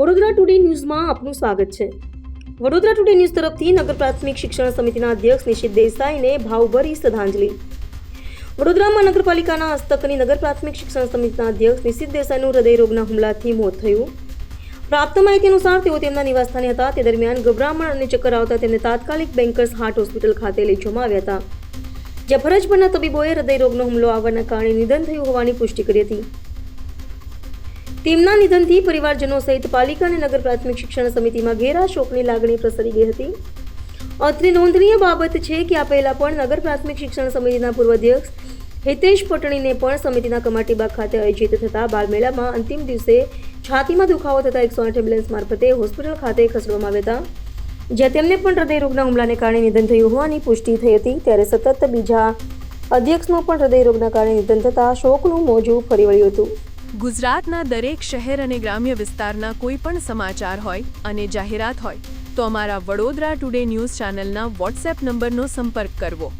Vadodara today ન્યૂઝમાં આપનું સ્વાગત છે. વડોદરા ટુડે ન્યૂઝ તરફથી નગર પ્રાથમિક શિક્ષણ સમિતિના અધ્યક્ષ નિશિત દેસાઈને ભાવભરી શ્રદ્ધાંજલિ. વડોદરામાં નગરપાલિકાના હસ્તકની નગર પ્રાથમિક શિક્ષણ સમિતિના અધ્યક્ષ નિશિત દેસાઈનું હૃદયરોગના હુમલાથી મોત થયું. પ્રાપ્ત માહિતી અનુસાર તેઓ તેમના નિવાસસ્થાને હતા. તે દરમિયાન ગભરામણ અને ચક્કર આવતા તેમને તાત્કાલિક બેન્કર્સ હાર્ટ હોસ્પિટલ ખાતે લઈ જવામાં આવ્યા હતા. જ્યાં ફરજ પરના તબીબોએ હૃદયરોગનો હુમલો આવવાના કારણે નિધન થયું હોવાની પુષ્ટિ કરી હતી. તેમના નિધનથી પરિવારજનો સહિત પાલિકા અને નગર પ્રાથમિક શિક્ષણ સમિતિમાં ઘેરા શોકની લાગણી પ્રસરી ગઈ હતી. અત્રે નોંધનીય બાબત છે કે આ પહેલા પણ નગર પ્રાથમિક શિક્ષણ સમિતિના પૂર્વ અધ્યક્ષ હિતેશ પટણીને પણ સમિતિના કમાટીબાગ ખાતે આયોજિત થતા બાળમેળામાં અંતિમ દિવસે છાતીમાં દુખાવો થતા એકસો આઠ એમ્બ્યુલન્સ મારફતે હોસ્પિટલ ખાતે ખસેડવામાં આવ્યા હતા. જ્યાં તેમને પણ હૃદયરોગના હુમલાને કારણે નિધન થયું હોવાની પુષ્ટિ થઈ હતી, ત્યારે સતત બીજા અધ્યક્ષનું પણ હૃદયરોગના કારણે નિધન થતાં શોકનું મોજું ફરી વળ્યું હતું. ગુજરાતના દરેક શહેર અને ગ્રામ્ય વિસ્તારના કોઈ પણ સમાચાર હોય અને જાહેરાત હોય, તો અમારા વડોદરા ટુડે ન્યૂઝ ચેનલના વોટ્સએપ નંબરનો સંપર્ક કરવો.